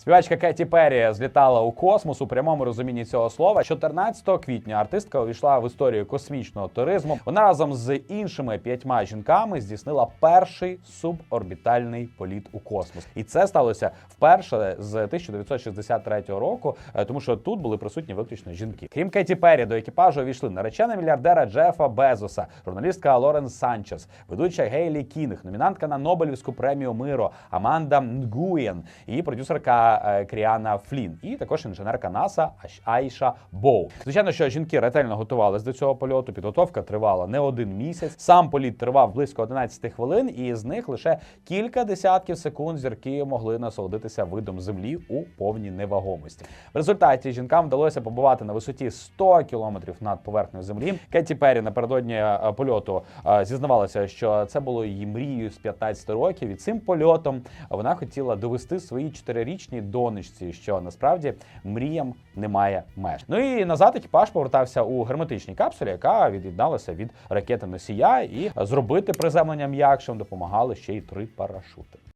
Співачка Кеті Перрі злітала у космос у прямому розумінні цього слова. 14 квітня артистка увійшла в історію космічного туризму. Вона разом з іншими п'ятьма жінками здійснила перший суборбітальний політ у космос, і це сталося вперше з 1963 року, е, тому що тут були присутні виключно жінки. Крім Кеті Перрі, до екіпажу увійшли наречена мільярдера Джефа Безоса, журналістка Лорен Санчес, ведуча Гейлі Кінг, номінантка на Нобелівську премію миру Аманда Нгуєн і продюсерка е, Кріана Флін, і також інженерка НАСА Айша Боу. Звичайно, що жінки ретельно готувались до цього польоту. Підготовка тривала не один місяць. Сам політ тривав близько 11 хвилин, і з них лише кілька десятків секунд зірки могли насолодитися видом землі у повній невагомості. В результаті жінкам вдалося побувати на висоті 100 кілометрів над поверхнею землі. Кеті Перрі напередодні е, польоту е, зізнавалася, що це було її мрією з 15 років. І цим польотом вона хотіла довести своїй донечці, що насправді мріям немає меж. Ну і назад екіпаж повертався у герметичній капсулі, яка від'єдналася від ракети носія, і зробити приземлення м'якшим допомагали ще й три парашути.